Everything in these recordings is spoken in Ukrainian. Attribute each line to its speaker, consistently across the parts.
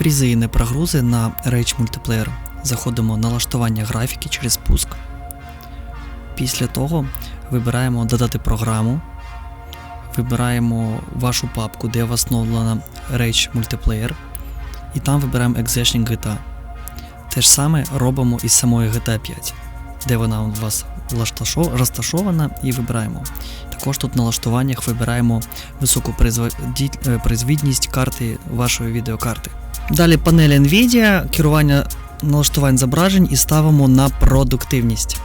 Speaker 1: фрізи і непрогрузи на Rage Multiplayer. Заходимо на налаштування графіки через пуск. Після того вибираємо додати програму. Вибираємо вашу папку, де встановлена Rage Multiplayer. І там вибираємо Execution GTA. Те ж саме робимо із самої GTA 5, де вона у вас розташована, і вибираємо. Також тут в налаштуваннях вибираємо високу производі- е, карти вашої відеокарти. Далі панель NVIDIA, керування налаштувань зображень і ставимо на продуктивність.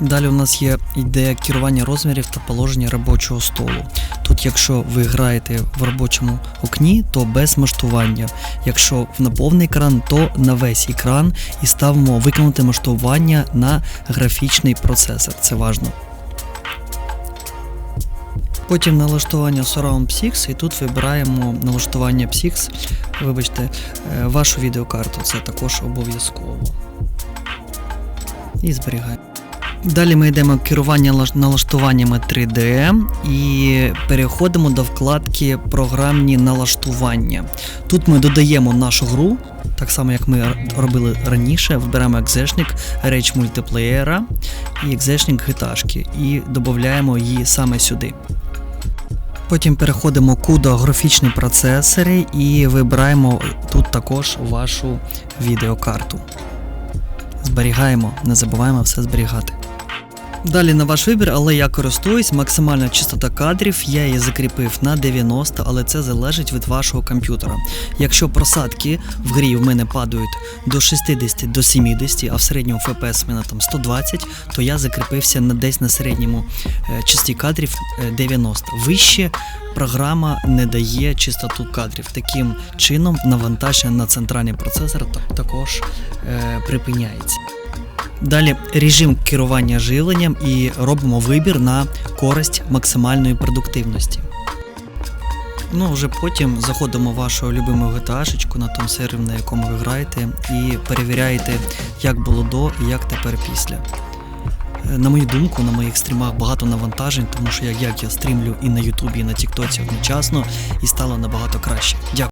Speaker 1: Далі у нас є ідея керування розмірів та положення робочого столу. Тут, якщо ви граєте в робочому окні, то без масштування. Якщо на повний екран, то на весь екран і ставимо виконати масштування на графічний процесор. Це важно. Потім налаштування Surround Psix, і тут вибираємо налаштування Psix, вибачте, е, вашу відеокарту. Це також обов'язково. І зберігаємо. Далі ми йдемо керування налаштуваннями 3D і переходимо до вкладки Програмні налаштування. Тут ми додаємо нашу гру, так само як ми робили раніше. Вибираємо екзешник Rage Multiplayer і екзешник гиташки і додаємо її саме сюди. Потім переходимо CUDA графічні процесори і вибираємо тут також вашу відеокарту. Зберігаємо, не забуваємо все зберігати. Далі на ваш вибір, але я користуюсь максимальна частота кадрів, я її закріпив на 90, але це залежить від вашого комп'ютера. Якщо просадки в грі в мене падають до 60 до 70, а в середньому FPS в мене там 120, то я закріпився на десь на середньому е, часті кадрів е, 90. Вище програма не дає чистоту кадрів. Таким чином навантаження на центральний процесор також е, припиняється. Далі режим керування живленням і робимо вибір на користь максимальної продуктивності. Ну, вже потім заходимо в вашу любиму GTA на тому сервері, на якому ви граєте, і перевіряєте, як було до і як тепер після. Е, На мою думку, на моїх стрімах багато навантажень, тому що як я стрімлю і на Ютубі, і на Тіктоці одночасно, і стало набагато краще. Дякую.